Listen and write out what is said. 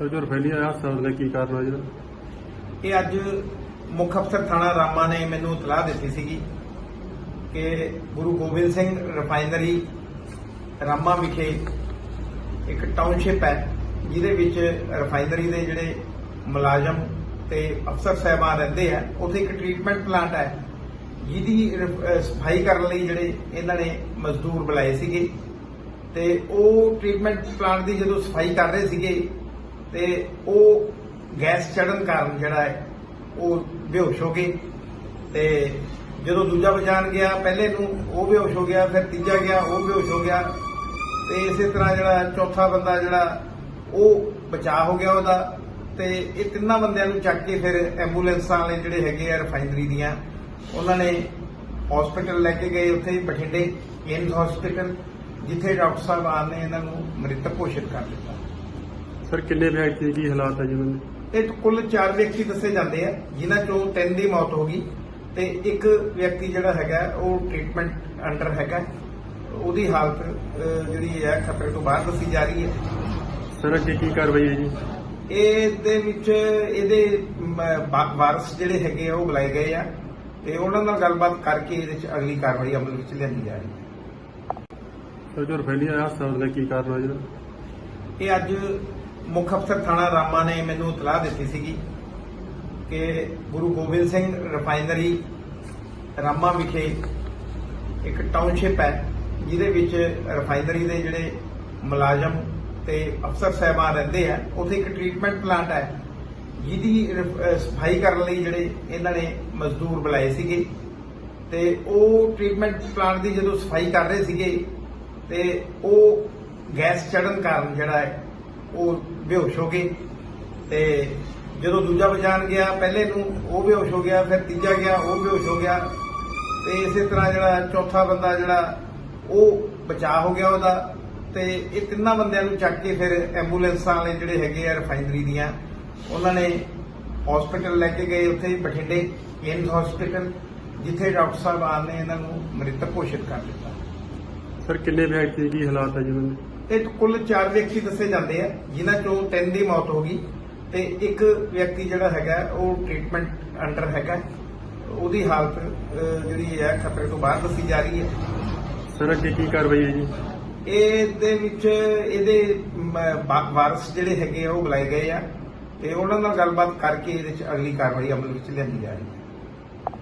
Sir ਜੋ ਰਫੇਲੀ ਆਇਆ ਦਾ ਕੀ ਕਾਰਨ ਹੈ ਜਿਹੜਾ ਇਹ ਅੱਜ ਮੁੱਖ ਅਫਸਰ ਥਾਣਾ ਰਾਮਾ ਨੇ ਮੈਨੂੰ ਇਤਲਾਹ ਦਿੱਤੀ ਸੀਗੀ ਕਿ ਗੁਰੂ ਗੋਬਿੰਦ ਸਿੰਘ ਰਿਫਾਈਨਰੀ ਰਾਮਾ ਵਿਖੇ ਇੱਕ ਟਾਊਨਸ਼ਿਪ ਹੈ, ਜਿਹਦੇ ਵਿੱਚ ਰਿਫਾਈਨਰੀ ਦੇ ਜਿਹੜੇ ਮੁਲਾਜ਼ਮ ਤੇ ਅਫਸਰ ਸਹਿਬਾਨ ਰਹਿੰਦੇ ਆ, ਉੱਥੇ ਇੱਕ ਟ੍ਰੀਟਮੈਂਟ ਪਲਾਂਟ ਹੈ, ਜਿਹਦੀ ਰਿਫ- ਅਹ, ਸਫ਼ਾਈ ਕਰਨ ਲਈ ਜਿਹੜੇ ਇਹਨਾਂ ਨੇ ਮਜ਼ਦੂਰ ਬੁਲਾਏ ਸੀਗੇ ਤੇ ਉਹ ਟ੍ਰੀਟਮੈਂਟ ਪਲਾਂਟ ਦੀ ਜਦੋਂ ਸਫ਼ਾਈ ਕਰ ਰਹੇ ਸੀਗੇ ਤੇ ਉਹ ਗੈਸ ਚੜਨ ਕਾਰਨ ਜਿਹੜਾ ਹੈ, ਉਹ ਬੇਹੋਸ਼ ਹੋ ਗਏ। ਤੇ ਜਦੋਂ ਦੂਜਾ ਬਚਾਣ ਗਿਆ, ਪਹਿਲੇ ਨੂੰ ਉਹ ਬੇਹੋਸ਼ ਹੋ ਗਿਆ, ਫਿਰ ਤੀਜਾ ਗਿਆ, ਉਹ ਬੇਹੋਸ਼ ਹੋ ਗਿਆ। ਤੇ ਇਸੇ ਤਰ੍ਹਾਂ ਜਿਹੜਾ ਚੌਥਾ ਬੰਦਾ ਜਿਹੜਾ, ਉਹ ਬਚਾ ਹੋ ਗਿਆ ਉਹਦਾ। ਤੇ ਇਹ ਤਿੰਨਾਂ ਬੰਦਿਆਂ ਨੂੰ ਚੱਕ ਕੇ ਫਿਰ ਐਂਬੂਲੈਂਸਾਂ ਵਾਲੇ ਜਿਹੜੇ ਹੈਗੇ ਆ, ਰਿਫਾਈਨਰੀ ਦੀਆਂ, ਉਹਨਾਂ ਨੇ ਹਸਪੀਟਲ ਲੈ ਕੇ ਗਏ ਉੱਥੇ ਬਠਿੰਡੇ ਏਮਸ ਹਸਪੀਟਲ, ਜਿੱਥੇ ਡਾਕਟਰ ਸਾਹਿਬ ਆਨ ਨੇ, ਇਹਨਾਂ ਨੂੰ ਮ੍ਰਿਤਕ ਘੋਸ਼ਿਤ ਕਰ ਦਿੱਤਾ। ਸਰ ਕਿੰਨੇ ਵਿਅਕਤੀ ਕੀ ਹਾਲਾਤ ਹੈ ਜੀ ਉਹਨਾਂ ਦੇ? ਇਹ ਕੁੱਲ 4 ਵਿਅਕਤੀ ਦੱਸੇ ਜਾਂਦੇ ਆ ਜਿਨ੍ਹਾਂ ਚੋਂ ਤਿੰਨ ਦੀ ਮੌਤ ਹੋ ਗਈ ਤੇ ਇੱਕ ਵਿਅਕਤੀ ਜਿਹੜਾ ਹੈਗਾ ਉਹ ਟ੍ਰੀਟਮੈਂਟ ਅੰਡਰ ਹੈਗਾ। ਉਹਦੀ ਹਾਲਤ ਅਹ, ਜਿਹੜੀ ਹੈ ਖਤਰੇ ਤੋਂ ਬਾਹਰ ਦੱਸੀ ਜਾ ਰਹੀ ਹੈ। ਸਰ ਅੱਗੇ ਕੀ ਕਾਰਵਾਈ ਹੈ ਜੀ ਇਹਦੇ ਵਿੱਚ ਇਹਦੇ ਮ, ਵਾ- ਵਾਰਸ ਜਿਹੜੇ ਹੈਗੇ ਆ ਉਹ ਬੁਲਾਏ ਗਏ ਆ ਤੇ ਉਹਨਾਂ ਨਾਲ ਗੱਲਬਾਤ ਕਰਕੇ ਇਹਦੇ ਵਿੱਚ ਅਗਲੀ ਕਾਰਵਾਈ ਅਮਲ ਵਿੱਚ ਲਿਆਂਦੀ ਜਾ ਰਹੀ ਹੈ। ਸਰ ਜੋ ਰਫੇਲੀ ਆਇਆ ਹਸਪਤਾਲ ਦਾ ਕੀ ਕਾਰਨ ਹੈ ਜਿਹੜਾ ਇਹ ਅੱਜ ਮੁੱਖ ਅਫਸਰ ਥਾਣਾ ਰਾਮਾ ਨੇ ਮੈਨੂੰ ਇਤਲਾਹ ਦਿੱਤੀ ਸੀਗੀ ਕਿ ਗੁਰੂ ਗੋਬਿੰਦ ਸਿੰਘ ਰਿਫਾਈਨਰੀ ਰਾਮਾ ਵਿਖੇ ਇੱਕ ਟਾਊਨਸ਼ਿਪ ਹੈ, ਜਿਹਦੇ ਵਿੱਚ ਰਿਫਾਈਨਰੀ ਦੇ ਜਿਹੜੇ ਮੁਲਾਜ਼ਮ ਤੇ ਅਫਸਰ ਸਹਿਬਾਨ ਰਹਿੰਦੇ ਆ, ਉੱਥੇ ਇੱਕ ਟ੍ਰੀਟਮੈਂਟ ਪਲਾਂਟ ਹੈ, ਜਿਹਦੀ ਸਫ਼ਾਈ ਕਰਨ ਲਈ ਜਿਹੜੇ ਇਹਨਾਂ ਨੇ ਮਜ਼ਦੂਰ ਬੁਲਾਏ ਸੀਗੇ ਤੇ ਉਹ ਟ੍ਰੀਟਮੈਂਟ ਪਲਾਂਟ ਦੀ ਜਦੋਂ ਸਫ਼ਾਈ ਕਰ ਰਹੇ ਸੀਗੇ ਤੇ ਉਹ ਗੈਸ ਚੜਨ ਕਾਰਨ ਜਿਹੜਾ ਹੈ ਉਹ ਬੇਹੋਸ਼ ਹੋ ਗਏ ਤੇ ਜਦੋਂ ਦੂਜਾ ਬਚਾਣ ਗਿਆ, ਪਹਿਲੇ ਨੂੰ ਉਹ ਬੇਹੋਸ਼ ਹੋ ਗਿਆ, ਫਿਰ ਤੀਜਾ ਗਿਆ, ਉਹ ਬੇਹੋਸ਼ ਹੋ ਗਿਆ ਤੇ ਇਸੇ ਤਰ੍ਹਾਂ ਜਿਹੜਾ ਚੌਥਾ ਬੰਦਾ ਜਿਹੜਾ ਉਹ ਬਚਾ ਹੋ ਗਿਆ ਉਹਦਾ ਤੇ ਇਹ ਤਿੰਨਾਂ ਬੰਦਿਆਂ ਨੂੰ ਚੱਕ ਕੇ ਫਿਰ ਐਂਬੂਲੈਂਸਾਂ ਵਾਲੇ ਜਿਹੜੇ ਹੈਗੇ ਆ ਰਿਫਾਈਨਰੀ ਦੀਆਂ, ਉਹਨਾਂ ਨੇ ਹਸਪੀਟਲ ਲੈ ਕੇ ਗਏ ਉੱਥੇ ਬਠਿੰਡੇ ਏਮਸ ਹਸਪੀਟਲ ਜਿੱਥੇ ਡਾਕਟਰ ਸਾਹਿਬ ਆਨ ਨੇ ਇਹਨਾਂ ਨੂੰ ਮ੍ਰਿਤਕ ਘੋਸ਼ਿਤ ਕਰ ਦਿੱਤਾ। ਸਰ, ਕਿੰਨੇ ਵਿਅਕਤੀ ਕੀ ਹਾਲਾਤ ਹੈ ਜੀ ਉਹਨਾਂ ਦੇ? ਇਹ 'ਚ ਕੁੱਲ 4 ਵਿਅਕਤੀ ਦੱਸੇ ਜਾਂਦੇ ਆ ਜਿਨ੍ਹਾਂ ਚੋਂ ਤਿੰਨ ਦੀ ਮੌਤ ਹੋ ਗਈ ਤੇ ਇੱਕ ਵਿਅਕਤੀ ਜਿਹੜਾ ਹੈਗਾ ਉਹ ਟ੍ਰੀਟਮੈਂਟ ਅੰਡਰ ਹੈਗਾ। ਉਹਦੀ ਹਾਲਤ ਜਿਹੜੀ ਹੈ ਖਤਰੇ ਤੋਂ ਬਾਹਰ ਦੱਸੀ ਜਾ ਰਹੀ ਹੈ। ਸਰ ਅੱਗੇ ਕੀ ਕਾਰਵਾਈ ਹੈ ਜੀ ਇਹਦੇ ਵਿੱਚ ਇਹਦੇ ਵਾਰਸ ਜਿਹੜੇ ਹੈਗੇ ਆ ਉਹ ਬੁਲਾਏ ਗਏ ਆ। ਤੇ ਉਹਨਾਂ ਨਾਲ ਗੱਲਬਾਤ ਕਰਕੇ ਇਹਦੇ ਵਿੱਚ ਅਗਲੀ ਕਾਰਵਾਈ ਅਮਲ ਵਿੱਚ ਲਿਆਂਦੀ ਜਾ ਰਹੀ ਹੈ।